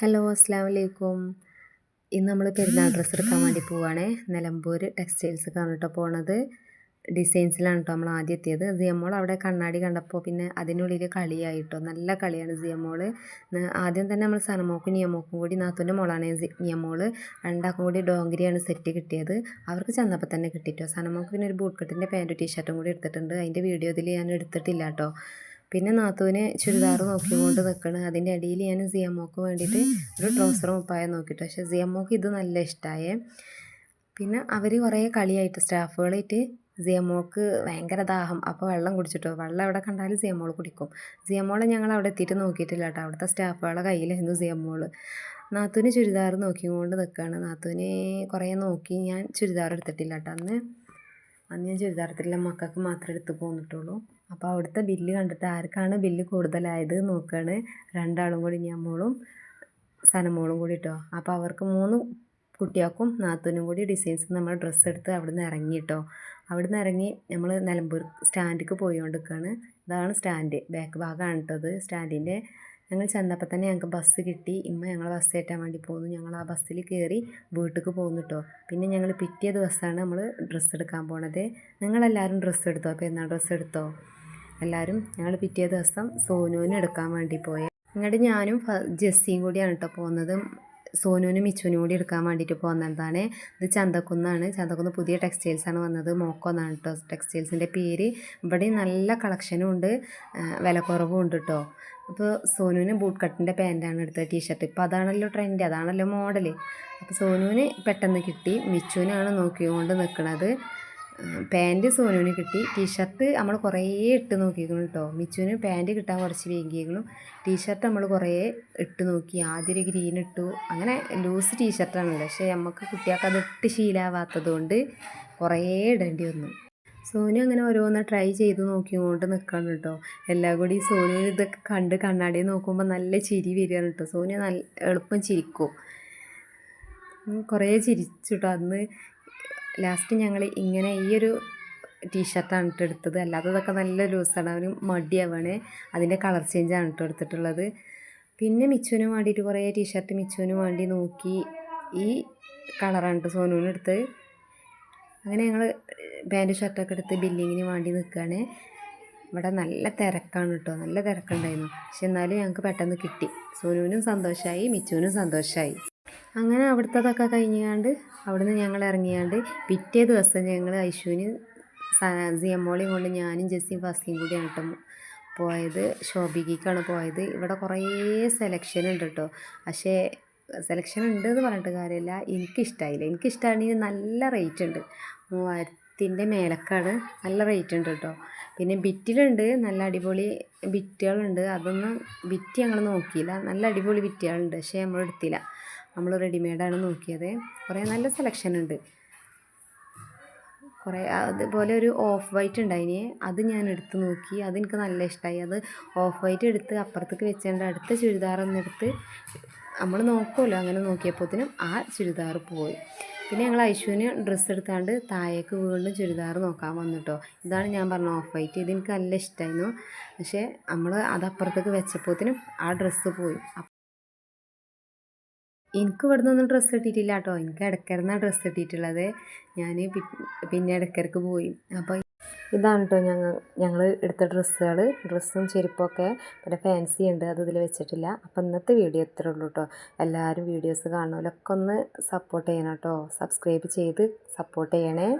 Hello അസ്സാം വലൈക്കും ഇന്ന് നമ്മൾ പെരുന്നാൾ ഡ്രസ്സ് എടുക്കാൻ വേണ്ടി പോവുകയാണേ നിലമ്പൂർ ടെക്സ്റ്റൈൽസ് കേട്ടോ പോണത്. ഡിസൈൻസിലാണ് കേട്ടോ നമ്മൾ ആദ്യം എത്തിയത്. സിയമ്മോൾ അവിടെ കണ്ണാടി കണ്ടപ്പോൾ പിന്നെ അതിനുള്ളിൽ കളിയായിട്ടോ. നല്ല കളിയാണ് സിയമ്മോൾ ആദ്യം തന്നെ നമ്മൾ സനമോക്കും നിയമോക്കും കൂടി നാത്തൂന്റെ മോളാണ് നിയമോൾ രണ്ടാക്കും കൂടി ഡോങ്കരിയാണ് സെറ്റ് കിട്ടിയത്. അവർക്ക് ചെന്നപ്പോൾ തന്നെ കിട്ടിയിട്ടോ സനമോക്ക് പിന്നെ ഒരു ബൂട്ട് കട്ടിന്റെ പാന്റും ടീഷർട്ടും കൂടി എടുത്തിട്ടുണ്ട്. അതിന്റെ വീഡിയോ ഇതിൽ ഞാൻ എടുത്തിട്ടില്ല കേട്ടോ പിന്നെ നാത്തൂന് ചുരിദാർ നോക്കിക്കൊണ്ട് നിൽക്കണം അതിന്റെ അടിയിൽ ഞാൻ സിയമ്മോക്ക് വേണ്ടിയിട്ട് ഒരു ട്രൗസറും ഉപ്പായ നോക്കിയിട്ട് പക്ഷേ സിയമ്മോക്ക് ഇത് നല്ല ഇഷ്ടമായേ പിന്നെ അവർ കുറേ കളിയായിട്ട് സ്റ്റാഫുകളായിട്ട് സിയമോൾക്ക് ഭയങ്കര ദാഹം. അപ്പോൾ വെള്ളം കുടിച്ചിട്ടോ. വെള്ളം എവിടെ കണ്ടാലും സിയമോൾ കുടിക്കും. സിയമോളെ ഞങ്ങൾ അവിടെ എത്തിയിട്ട് നോക്കിയിട്ടില്ല കേട്ടോ. അവിടുത്തെ സ്റ്റാഫുകളെ കയ്യിലായിരുന്നു സിയമോൾ നാത്തൂന് ചുരിദാർ നോക്കിക്കൊണ്ട് നിൽക്കുകയാണ് നാത്തൂനെ കുറേ നോക്കി ഞാൻ ചുരിദാർ എടുത്തിട്ടില്ല കേട്ടോ. അന്ന് അന്ന് ഞാൻ ചുരിദാർ എടുത്തിട്ടില്ല മക്കൾക്ക് മാത്രമേ എടുത്ത് പോന്നിട്ടുള്ളൂ. അപ്പോൾ അവിടുത്തെ ബില്ല് കണ്ടിട്ട് ആർക്കാണ് ബില്ല് കൂടുതലായത് നോക്കുകയാണ് രണ്ടാളും കൂടി ഞാൻ മോളും സനമോളും കൂടി കേട്ടോ അപ്പോൾ അവർക്ക് മൂന്ന് കുട്ടികൾക്കും നാത്തൂനും കൂടി ഡിസൈൻസ് നമ്മൾ ഡ്രസ്സ് എടുത്ത് അവിടെ നിന്ന് ഇറങ്ങി കേട്ടോ നിന്ന് ഇറങ്ങി നമ്മൾ നിലമ്പൂർ സ്റ്റാൻഡിലേക്ക് പോയിക്കൊണ്ടിരിക്കുകയാണ് ഇതാണ് സ്റ്റാൻഡ് ബാക്ക് ഭാഗമാണ് കേട്ടത് സ്റ്റാൻഡിന്റെ ഞങ്ങൾ ചെന്നപ്പോൾ തന്നെ ഞങ്ങൾക്ക് ബസ് കിട്ടി. ഇമ്മ ഞങ്ങൾ ബസ് കയറ്റാൻ വേണ്ടി പോന്നു. ഞങ്ങൾ ആ ബസ്സിൽ കയറി വീട്ടിലേക്ക് പോകുന്നു കേട്ടോ പിന്നെ ഞങ്ങൾ പിറ്റേ ദിവസമാണ് നമ്മൾ ഡ്രസ്സ് എടുക്കാൻ പോണത്. നിങ്ങളെല്ലാവരും ഡ്രസ്സ് എടുത്തോ? പെരുന്നാൾ ഡ്രസ്സ് എടുത്തോ? എല്ലാവരും ഞങ്ങൾ പിറ്റേ ദിവസം സോനുവിന് എടുക്കാൻ വേണ്ടി പോയത് ഇങ്ങോട്ട് ഞാനും ജെസ്സിയും കൂടിയാണ് കേട്ടോ പോകുന്നത് സോനുവിനും മിച്ചുവിനും കൂടി എടുക്കാൻ വേണ്ടിയിട്ട് പോകുന്നതാണ് ഇത് ചന്തക്കുന്നാണ്. ചന്തക്കുന്ന് പുതിയ ടെക്സ്റ്റൈൽസാണ് വന്നത്. മോക്കോന്നാണ് കേട്ടോ ടെക്സ്റ്റൈൽസിന്റെ പേര്. ഇവിടെ നല്ല കളക്ഷനും ഉണ്ട്. വില കുറവും ഉണ്ട് കേട്ടോ അപ്പോൾ സോനുവിന് ബൂട്ട് കട്ടിന്റെ പാന്റാണ് എടുത്തത് ടീഷർട്ട്. ഇപ്പോൾ അതാണല്ലോ ട്രെൻഡ് അതാണല്ലോ മോഡൽ അപ്പോൾ സോനുവിന് പെട്ടെന്ന് കിട്ടി. മിച്ചുവിനാണ് നോക്കിക്കൊണ്ട് നിൽക്കുന്നത് പാന്റ് സോനുവിന് കിട്ടി. ടീഷർട്ട് നമ്മൾ കുറേ ഇട്ട് നോക്കിയിരുന്നു കേട്ടോ മിച്ചുവിന് പാന്റ് കിട്ടാൻ കുറച്ച് വൈകിയെങ്കിലും ടീഷർട്ട് നമ്മൾ കുറേ ഇട്ട് നോക്കി. ആദ്യം ഒരു ഗ്രീൻ ഇട്ടു. അങ്ങനെ ലൂസ് ടീഷർട്ടാണല്ലോ പക്ഷേ നമുക്ക് കുട്ടികൾക്ക് അത് ഇട്ട് ശീലമാവാത്തത് കൊണ്ട് കുറേ ഇടേണ്ടി വന്നു. സോനു അങ്ങനെ ഓരോന്ന് ട്രൈ ചെയ്ത് നോക്കിക്കൊണ്ട് നിൽക്കണം കേട്ടോ എല്ലാം കൂടി സോനു ഇതൊക്കെ കണ്ട് കണ്ണാടി നോക്കുമ്പോൾ നല്ല ചിരി വരികയാണ് കേട്ടോ സോനു നല്ല എളുപ്പം ചിരിക്കും. കുറേ ചിരിച്ചു കേട്ടോ അന്ന് ലാസ്റ്റ് ഞങ്ങൾ ഇങ്ങനെ ഈ ഒരു ടീഷർട്ടാണ് ഇട്ട് എടുത്തത്. അല്ലാത്തതൊക്കെ നല്ല ലൂസാണ്. അവന് മടിയാവാണ്. അതിന്റെ കളർ ചേഞ്ചാണ് ഇട്ട് എടുത്തിട്ടുള്ളത് പിന്നെ മിച്ചുവിന് വേണ്ടിയിട്ട് കുറേ ടീഷർട്ട് മിച്ചുവിന് വേണ്ടി നോക്കി ഈ കളറാണ് കേട്ടോ സോനുവിന് എടുത്ത് അങ്ങനെ ഞങ്ങൾ പാന്റ് ഷർട്ടൊക്കെ എടുത്ത് ബില്ലിങ്ങിന് വേണ്ടി നിൽക്കുകയാണ് ഇവിടെ നല്ല തിരക്കാണ് കേട്ടോ. നല്ല തിരക്കുണ്ടായിരുന്നു. പക്ഷെ എന്നാലും ഞങ്ങൾക്ക് പെട്ടെന്ന് കിട്ടി. സോനുവിനും സന്തോഷമായി മിച്ചുവിനും സന്തോഷമായി അങ്ങനെ അവിടുത്തതൊക്കെ കഴിഞ്ഞാണ്ട് അവിടുന്ന് ഞങ്ങൾ ഇറങ്ങിയാണ്ട് പിറ്റേ ദിവസം ഞങ്ങൾ ഐശുവിന് സിയമ്മോളെയും കൊണ്ട് ഞാനും ജെസ്സിയും ഫസ്റ്റിയും കൂടി കേട്ടോ പോയത്. ഷോപ്പിക്കാണ് പോയത്. ഇവിടെ കുറേ സെലക്ഷൻ ഉണ്ട് കേട്ടോ പക്ഷേ സെലക്ഷൻ ഉണ്ട് എന്ന് പറഞ്ഞിട്ട് കാര്യമില്ല. എനിക്കിഷ്ടമായില്ല എനിക്കിഷ്ടമാണെങ്കിൽ നല്ല റേറ്റ് ഉണ്ട്. മൂവായിരത്തിന്റെ മേലക്കാണ് നല്ല റേറ്റ് ഉണ്ട് കേട്ടോ പിന്നെ ബിറ്റിലുണ്ട് നല്ല അടിപൊളി ബിറ്റുകളുണ്ട്. അതൊന്നും ബിറ്റ് ഞങ്ങൾ നോക്കിയില്ല. നല്ല അടിപൊളി ബിറ്റുകളുണ്ട് പക്ഷേ നമ്മൾ എടുത്തില്ല. നമ്മൾ റെഡിമെയ്ഡാണ് നോക്കിയത്. കുറേ നല്ല സെലക്ഷൻ ഉണ്ട്. കുറേ അതുപോലെ ഒരു ഓഫ് വൈറ്റ് ഉണ്ടായിന്. അത് ഞാൻ എടുത്ത് നോക്കി. അതെനിക്ക് നല്ല ഇഷ്ടമായി അത് ഓഫ് വൈറ്റ് എടുത്ത് അപ്പുറത്തേക്ക് വെച്ചേണ്ട അടുത്ത ചുരിദാറൊന്നെടുത്ത് നമ്മൾ നോക്കുമല്ലോ അങ്ങനെ നോക്കിയപ്പോഴത്തേനും ആ ചുരിദാർ പോയി. പിന്നെ ഞങ്ങൾ ഐശുവിന് ഡ്രസ്സ് എടുത്താണ്ട് താഴേക്ക് വീണ്ടും ചുരിദാർ നോക്കാൻ വന്നിട്ടോ. ഇതാണ് ഞാൻ പറഞ്ഞ ഓഫ് വൈറ്റ് ഇത് എനിക്ക് നല്ല ഇഷ്ടമായിരുന്നു പക്ഷേ നമ്മൾ അതപ്പുറത്തേക്ക് വെച്ചപ്പോത്തിനും ആ ഡ്രസ്സ് പോയി. എനിക്ക് ഇവിടെ നിന്നൊന്നും ഡ്രസ്സ് കിട്ടിയിട്ടില്ല കേട്ടോ. എനിക്ക് ഇടയ്ക്കരുന്നാണ് ഡ്രസ്സ് കിട്ടിയിട്ടുള്ളത് ഞാൻ പിന്നെ ഇടയ്ക്കിടയ്ക്ക് പോയി. അപ്പോൾ ഇതാണ് കേട്ടോ ഞങ്ങൾ ഞങ്ങൾ എടുത്ത ഡ്രസ്സുകൾ ഡ്രസ്സും ചെരുപ്പൊക്കെ പിന്നെ ഫാൻസി ഉണ്ട് അത് ഇതിൽ വെച്ചിട്ടില്ല. അപ്പോൾ ഇന്നത്തെ വീഡിയോ ഇത്രേ ഉള്ളൂ കേട്ടോ എല്ലാവരും വീഡിയോസ് കാണുന്നവരൊക്കെ ഒന്ന് സപ്പോർട്ട് ചെയ്യണം കേട്ടോ സബ്സ്ക്രൈബ് ചെയ്ത് സപ്പോർട്ട് ചെയ്യണേ.